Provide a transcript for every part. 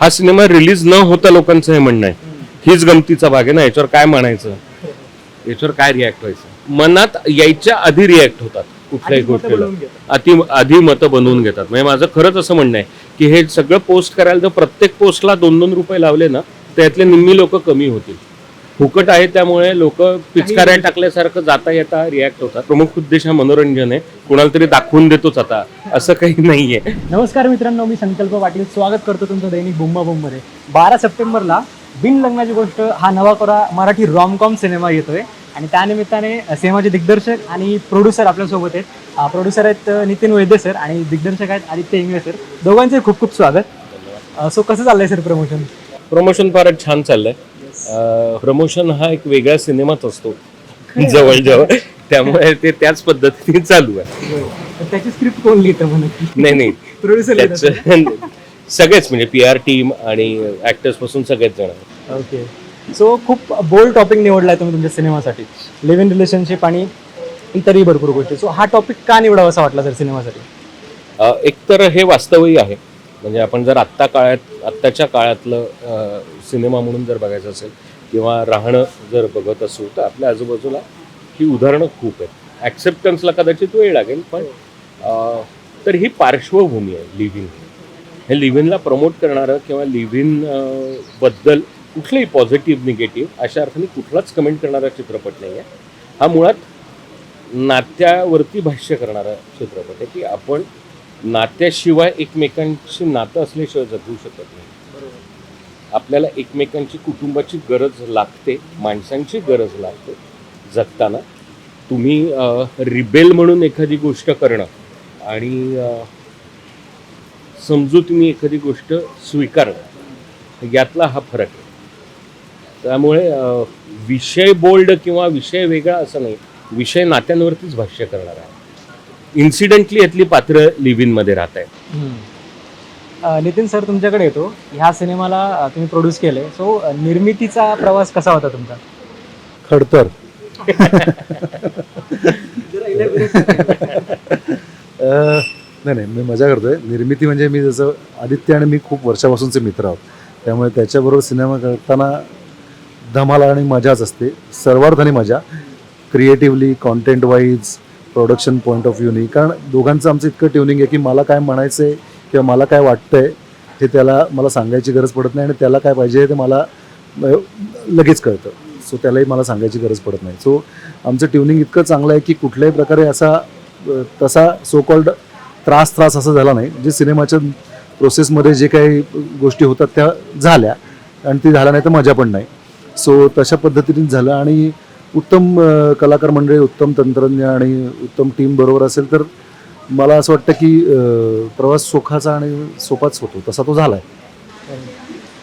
हा cinema release न होता लोकांचं हे म्हणणं आहे. हीच गमतीचा भाग आहे ना याच्यावर काय म्हणायचं? याच्यावर काय रिॲक्ट व्हायचं? मनात यायच्या आधी रिॲक्ट होतात कुठल्याही गोष्टीला. आधी आधी मतं बनवून घेतात. म्हणजे माझं खरंच असं म्हणणं आहे की हे सगळं पोस्ट करायला जर प्रत्येक पोस्टला दोन दोन रुपये लावले ना त्यातले निम्मी लोक कमी होतील. फुकट आहे त्यामुळे लोक पिचकाऱ्या टाकल्यासारखं जाता येता रिॲक्ट होतात. प्रमुख उद्देश हा मनोरंजन आहे. कुणाला तरी दाखवून देतोच आता. असं काही नाहीये. नमस्कार मित्रांनो मी संकल्प पाटील. स्वागत करतो तुमचं दैनिक बुम्बा बुममध्ये बारा सप्टेंबरला बिन लग्नाची गोष्ट हा नवा कोरा मराठी रॉमकॉम सिनेमा येतोय. आणि त्यानिमित्ताने सिनेमाचे दिग्दर्शक आणि प्रोड्युसर आपल्यासोबत आहेत. प्रोड्युसर आहेत नितीन वैद्य सर आणि दिग्दर्शक आहेत आदित्य इंगळे सर दोघांचे खूप खूप स्वागत. सो कसं चाललंय सर प्रमोशन प्रमोशन फारच छान चाललंय. प्रमोशन हा एक वेगळा सिनेमाच असतो. जवळजवळ त्यामुळे ते त्याच पद्धतीने चालू आहे. त्याची स्क्रिप्ट कोण लिहितं नाही नाही. प्रोड्युसर सगळेच म्हणजे पी आर टीम आणि ऍक्टर्सपासून सगळेच जण ओके सो खूप बोल्ड टॉपिक निवडलाय तुम्ही तुमच्या सिनेमासाठी. लिव्ह इन रिलेशनशिप आणि इतरही भरपूर गोष्टी. सो हा टॉपिक का निवडावा असा वाटला सर सिनेमासाठी? एकतर हे वास्तवही आहे. म्हणजे आपण जर आत्ता काळात आत्ताच्या काळातलं सिनेमा म्हणून जर बघायचं असेल किंवा राहणं जर बघत असू तर आपल्या आजूबाजूला ही उदाहरणं खूप आहेत. ॲक्सेप्टन्सला कदाचित वेळ लागेल पण तर ही पार्श्वभूमी आहे लिव्ह हे लिव्ह इनला प्रमोट करणारं किंवा लिव्ह इनबद्दल कुठलंही पॉझिटिव्ह निगेटिव्ह अशा अर्थाने कुठलाच कमेंट करणारा चित्रपट नाही आहे हा मुळात नात्यावरती भाष्य करणारा चित्रपट आहे की आपण नात्याशिवाय एकमेकांशी नातं असल्याशिवाय जगू शकत नाही. आपल्याला एकमेकांची कुटुंबाची गरज लागते माणसांची गरज लागते. जगताना तुम्ही रिबेल म्हणून एखादी गोष्ट करणं आणि समजू तुम्ही एखादी गोष्ट स्वीकारणं यातला हा फरक आहे. त्यामुळे विषय बोल्ड किंवा विषय वेगळा असं नाही विषय नात्यांवरतीच भाष्य करणार आहे. इन्सिडेंटली यातली पात्र लिव्ह इनमध्ये राहत आहे नितीन सर तुमच्याकडे येतो. ह्या सिनेमाला तुम्ही प्रोड्यूस केले सो निर्मितीचा प्रवास कसा होता तुमचा? खडतर. नाही नाही मी मजा करतोय. निर्मिती म्हणजे मी जसं आदित्य आणि मी खूप वर्षापासूनचे मित्र आहोत. त्यामुळे त्याच्याबरोबर सिनेमा करताना धमाल आणि मजाच असते. सर्वार्थाने मजा. Creatively content wise production point of व्ह्यूनी कारण दोघांचं आमचं इतकं ट्युनिंग आहे की मला काय म्हणायचं आहे किंवा मला काय वाटतंय हे त्याला मला सांगायची गरज पडत नाही आणि त्याला काय पाहिजे ते मला लगेच कळतं. सो त्यालाही मला सांगायची गरज पडत नाही. सो आमचं ट्युनिंग इतकं चांगलं आहे की कुठल्याही प्रकारे असा तसा सो कॉल्ड त्रास त्रास असा झाला नाही. जे सिनेमाच्या प्रोसेसमध्ये जे काही गोष्टी होतात त्या झाल्या आणि ती झाल्या नाही तर मजा पण नाही. सो तशा पद्धतीने झालं आणि उत्तम कलाकार मंडळी उत्तम तंत्रज्ञ आणि उत्तम टीम बरोबर असेल तर मला असं वाटतं की प्रवास सुखाचा आणि सोपाच होतो. तसा तो झाला आहे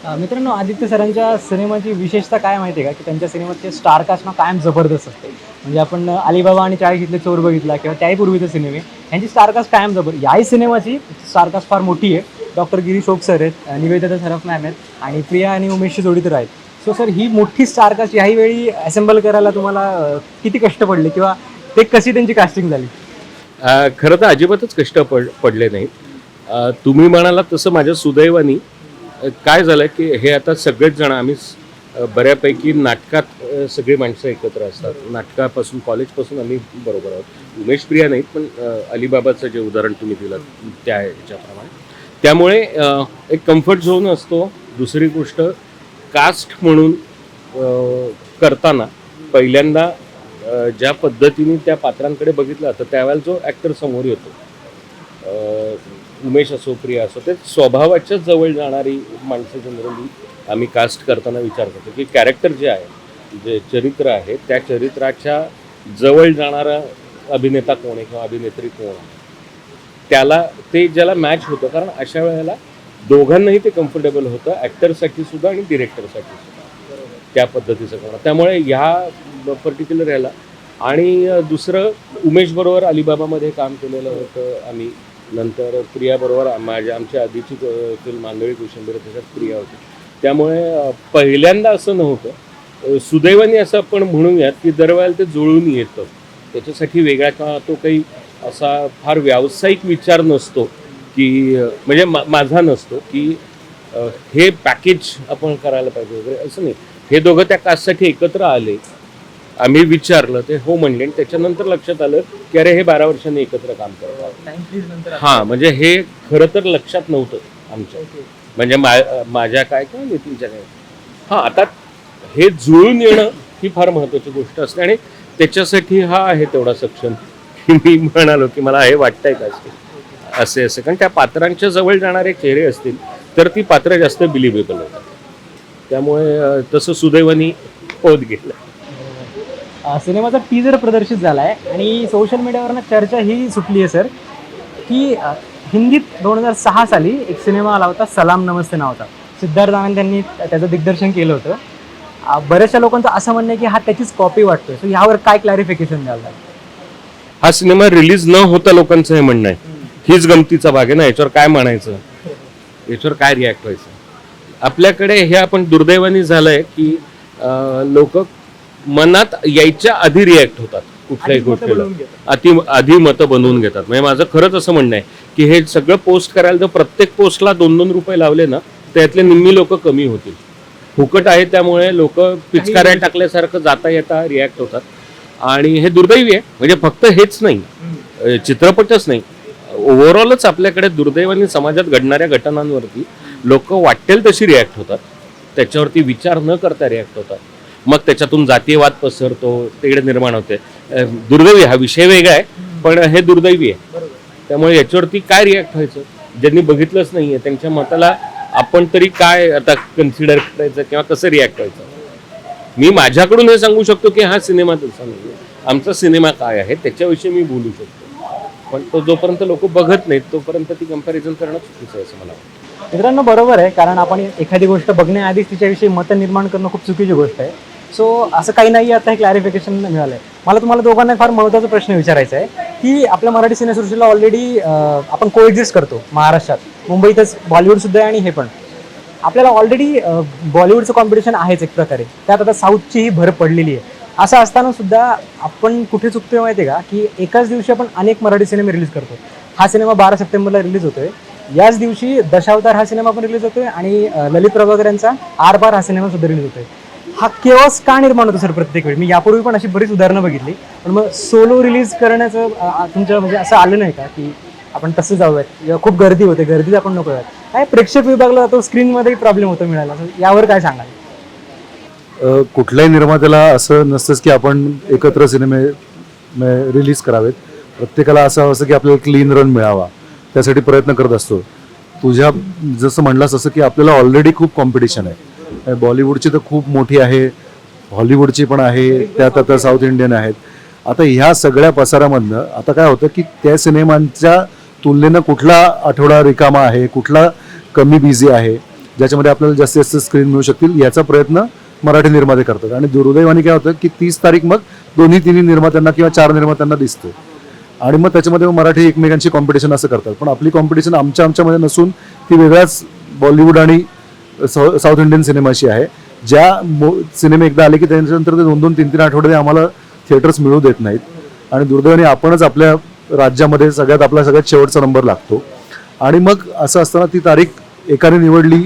अं, मित्रांनो आदित्य सरांच्या सिनेमाची विशेषता काय माहिती आहे का? की त्यांच्या सिनेमाचे स्टारकास्ट ना कायम जबरदस्त असते. म्हणजे आपण अं, अलिबाबा आणि चाळीशीतले चोर बघितला किंवा त्याही पूर्वीचे सिनेमे यांची स्टारकास्ट कायम जबर याही सिनेमाची स्टारकास्ट फार मोठी आहे. डॉक्टर गिरीश ओक सर आहेत अं, निवेदिता सरफ मॅम आहेत आणि प्रिया आणि उमेशची जोडी तर आहेत. सो सर ही मोठी स्टारकास्ट याही वेळी असेंबल करायला तुम्हाला अं, किती कष्ट पडले किंवा ते कशी त्यांची कास्टिंग झाली? खरं तर अजिबातच कष्ट पड पडले नाहीत. तुम्ही म्हणाला तसं माझ्या सुदैवानी काय झालं की हे आता सगळेच जण आम्ही बऱ्यापैकी नाटकात सगळी माणसं एकत्र असतात. नाटकापासून कॉलेजपासून आम्ही बरोबर आहोत. उमेश प्रिया नाहीत पण अलिबाबाचं जे उदाहरण तुम्ही दिलं त्या ह्याच्याप्रमाणे त्यामुळे एक कम्फर्ट झोन असतो. दुसरी गोष्ट कास्ट म्हणून करताना पहिल्यांदा ज्या पद्धतीने त्या पात्रांकडे बघितलं जातं त्यावेळेला जो ॲक्टर समोर येतो उमेश असो प्रिया असो ते स्वभावाच्या जवळ जाणारी माणसं जनरली आम्ही कास्ट करताना विचार करतो की कॅरेक्टर जे आहे जे चरित्र आहे त्या चरित्राच्या जवळ जाणारा अभिनेता कोण आहे किंवा अभिनेत्री कोण आहे? त्याला ते ज्याला मॅच होतं कारण अशा वेळेला दोघांनाही ते कम्फर्टेबल होतं ॲक्टरसाठी सुद्धा आणि डिरेक्टरसाठी सुद्धा. त्या पद्धतीचं करणं त्यामुळे ह्या पर्टिक्युलर ह्याला आणि दुसरं उमेशबरोबर अलिबाबामध्ये काम केलेलं होतं आम्ही. नंतर प्रियाबरोबर माझ्या आमच्या आधीची फिल्म आंधळी कोशिंबीर त्याच्यात प्रिया होती. त्यामुळे पहिल्यांदा असं नव्हतं. सुदैवाने असं आपण म्हणूयात की दरवेळेला ते जुळून येतं. त्याच्यासाठी वेगळा का तो काही असा फार व्यावसायिक विचार नसतो की म्हणजे मा माझा नसतो की हे पॅकेज आपण करायला पाहिजे वगैरे असं नाही. हे दोघं त्या कास्टसाठी एकत्र आले. आम्ही विचारलं ते हो म्हणले आणि त्याच्यानंतर लक्षात आलं की अरे हे बारा वर्षांनी एकत्र काम करतात. हा म्हणजे हे खरं तर लक्षात नव्हतं आमच्या. म्हणजे माझ्या काय किंवा नितीनच्या काय? हा आता हे जुळून येणं ही फार महत्वाची गोष्ट असते आणि त्याच्यासाठी हा आहे तेवढा सक्षम. की मी म्हणालो की मला हे वाटतंय का असे? असे असे. कारण त्या पात्रांच्या जवळ जाणारे चेहरे असतील तर ती पात्र जास्त बिलिव्हेबल होतात. त्यामुळे तसं सुदैवानी होत गेलं. अ, सिनेमाचा टीजर प्रदर्शित झाला आहे आणि सोशल मीडियावरनं चर्चा ही सुटली आहे सर की अ, हिंदीत दोन हजार सहा साली एक सिनेमा आला होता सलाम नमस्ते नावाचा सिद्धार्थ आनंद यांनी त्याचं दिग्दर्शन केलं होतं. अ, बऱ्याचशा लोकांचं असं म्हणणं आहे की हा त्याचीच कॉपी वाटतोय. सो यावर काय क्लॅरिफिकेशन द्याल हा सिनेमा रिलीज न होता लोकांचं हे म्हणणं आहे. हीच गमतीचा भाग आहे ना याच्यावर काय म्हणायचं? याच्यावर काय रिॲक्ट व्हायचं? आपल्याकडे हे आपण दुर्दैवाने झालंय की लोक मनात यायच्या आधी रिॲक्ट होतात कुठल्याही गोष्टीला. अति आधी मतं बनवून घेतात. म्हणजे माझं खरंच असं म्हणणं आहे की हे सगळं पोस्ट करायला जर प्रत्येक पोस्टला दोन दोन रुपये लावले ना त्यातले निम्मी लोक कमी होतील. फुकट आहे त्यामुळे लोक पिचकाऱ्या टाकल्यासारखं जाता येता रिॲक्ट होतात. आणि हे दुर्दैवी आहे. म्हणजे फक्त हेच नाही. चित्रपटच नाही. ओव्हरऑलच आपल्याकडे दुर्दैवाने समाजात घडणाऱ्या घटनांवरती लोक वाटेल तशी रिॲक्ट होतात. त्याच्यावरती विचार न करता रिॲक्ट होतात. मग त्याच्यातून जातीयवाद पसरतो तिकडे निर्माण होते. दुर्दैवी हा विषय वेगळा आहे पण हे दुर्दैवी आहे. त्यामुळे याच्यावरती काय रिॲक्ट व्हायचं? ज्यांनी बघितलंच नाहीये त्यांच्या मताला आपण तरी काय आता कन्सिडर करायचं किंवा कसं रिॲक्ट व्हायचं? मी माझ्याकडून हे सांगू शकतो की हा सिनेमा तसा नाही आमचा सिनेमा काय आहे त्याच्याविषयी मी बोलू शकतो. पण तो जोपर्यंत लोक बघत नाहीत तोपर्यंत ती कंपॅरिझन करणं चुकीचं आहे असं मला वाटतं. मित्रांनो बरोबर आहे कारण आपण एखादी गोष्ट बघण्याआधीच तिच्याविषयी मतं निर्माण करणं खूप चुकीची गोष्ट आहे. सो असं काही नाही आता हे क्लॅरिफिकेशन मिळालं आहे मला तुम्हाला दोघांना फार महत्त्वाचा प्रश्न विचारायचा आहे की आपल्या मराठी सिनेसृष्टीला ऑलरेडी आपण कोएक्झिस्ट करतो महाराष्ट्रात. मुंबईतच बॉलिवूडसुद्धा आहे आणि हे पण. आपल्याला ऑलरेडी बॉलिवूडचं कॉम्पिटिशन आहेच एक प्रकारे. त्यात आता साऊथचीही भर पडलेली आहे. असं असताना सुद्धा आपण कुठे चुकतोय माहिती आहे का की एकाच दिवशी आपण अनेक मराठी सिनेमे रिलीज करतो. हा सिनेमा बारा सप्टेंबरला रिलीज होतोय. याच दिवशी दशावतार हा सिनेमा पण रिलीज होतोय आणि ललित प्रभाकर यांचा आर पार हा सिनेमा सुद्धा रिलीज होतोय. हा केवस का निर्माण होतो सर प्रत्येक वेळी? मी यापूर्वी पण अशी बरीच उदाहरणं बघितली. पण मग सोलो रिलीज करण्याचं तुमच्या म्हणजे असं आलं नाही का की आपण तसं जाऊयात? खूप गर्दी होते गर्दीत आपण नको यात काय प्रेक्षक विभागला जातो स्क्रीनमध्येही प्रॉब्लेम होतो मिळाला यावर काय सांगाल? कुठल्याही निर्मात्याला असं नसतंच की आपण एकत्र सिनेमे रिलीज करावेत. प्रत्येकाला असं असं की आपल्याला क्लीन रन मिळावा. त्यासाठी प्रयत्न करत असतो. तुझ्या जसं म्हणलास असं की आपल्याला ऑलरेडी खूप कॉम्पिटिशन आहे. बॉलिवूडची तर खूप मोठी आहे. हॉलिवूडची पण आहे. त्यात आता साऊथ इंडियन आहेत. आता ह्या सगळ्या पसारामधनं आता काय होतं की त्या सिनेमांच्या तुलनेनं कुठला आठवडा रिकामा आहे? कुठला कमी बिझी आहे? ज्याच्यामध्ये आपल्याला जास्तीत जास्त स्क्रीन मिळू शकतील याचा प्रयत्न मराठी निर्माते करतात. आणि दुर्दैवाने काय होतं की तीस तारीख मग दोन्ही तिन्ही निर्मात्यांना किंवा चार निर्मात्यांना दिसते आणि मग त्याच्यामध्ये मग मराठी एकमेकांची कॉम्पिटिशन असं करतात. पण आपली कॉम्पिटिशन आमच्या आमच्यामध्ये नसून ती वेगळ्याच बॉलिवूड आणि साऊथ इंडियन सिनेमाशी आहे. ज्या मो- सिनेमे एकदा आले की त्याच्यानंतर ते दोन दोन तीन तीन आठवडे आम्हाला थिएटर्स मिळू देत नाहीत. आणि दुर्दैवाने आपणच आपल्या राज्यामध्ये सगळ्यात आपला सगळ्यात शेवटचा नंबर लागतो. आणि मग असं असताना ती तारीख एकाने निवडली